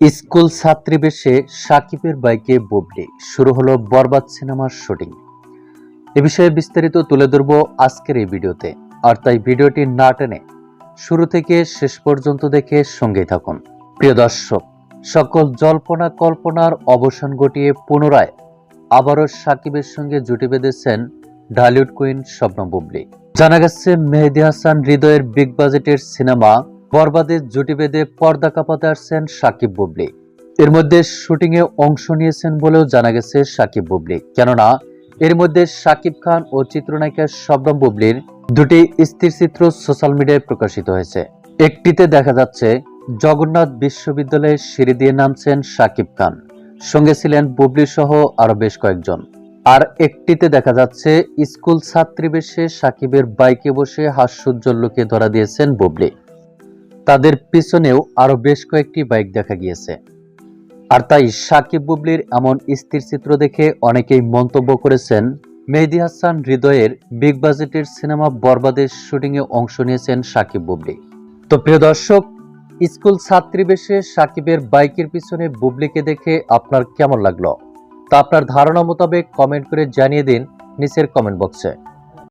School ছাত্রী বেশে সাকিবের বাইকে বুবলি। শুরু হলো বরবাদ সিনেমার শুটিং। এ বিষয়ে বিস্তারিত তুলে ধরবো আজকের এই ভিডিওতে। আর তাই ভিডিওটি না টেনে শুরু থেকে শেষ পর্যন্ত দেখে সঙ্গেই থাকুন। প্রিয় দর্শক, সকল জল্পনা কল্পনার অবসান ঘটিয়ে পুনরায় আবারও সাকিবের সঙ্গে জুটি বেঁধেছেন ঢালিউড কুইন স্বপ্ন বুবলি। জানা গেছে, মেহেদি হাসান হৃদয়ের বিগ বাজেটের সিনেমা বরবাদের জুটি বেঁধে পর্দা কাঁপাতে আসছেন সাকিব বুবলি। এর মধ্যে শুটিং এ অংশ নিয়েছেন বলেও জানা গেছে সাকিব বুবলি। কেননা, এর মধ্যে সাকিব খান ও চিত্রনায়িকা শবনম বুবলির দুটি স্থির চিত্র সোশ্যাল মিডিয়ায় প্রকাশিত হয়েছে। একটিতে দেখা যাচ্ছে, জগন্নাথ বিশ্ববিদ্যালয়ের সিঁড়ি দিয়ে নামছেন সাকিব খান। সঙ্গে ছিলেন বুবলি সহ আরও বেশ কয়েকজন। আর একটিতে দেখা যাচ্ছে, স্কুল ছাত্রী বেশে সাকিবের বাইকে বসে হাস্যোজ্জ্বল লোকে ধরা দিয়েছেন বুবলি। তাদের পিছনেও আরও বেশ কয়েকটি বাইক দেখা গিয়েছে। আর তাই সাকিব বুবলির এমন স্থির চিত্র দেখে অনেকেই মন্তব্য করেছেন, মেহেদি হাসান হৃদয়ের বিগ বাজেটের সিনেমা বরবাদের শুটিংয়ে অংশ নিয়েছেন সাকিব বুবলি। তো প্রিয় দর্শক, স্কুল ছাত্রী বেশে সাকিবের বাইকের পিছনে বুবলিকে দেখে আপনার কেমন লাগল? তা আপনার ধারণা মোতাবেক কমেন্ট করে জানিয়ে দিন নিচের কমেন্ট বক্সে।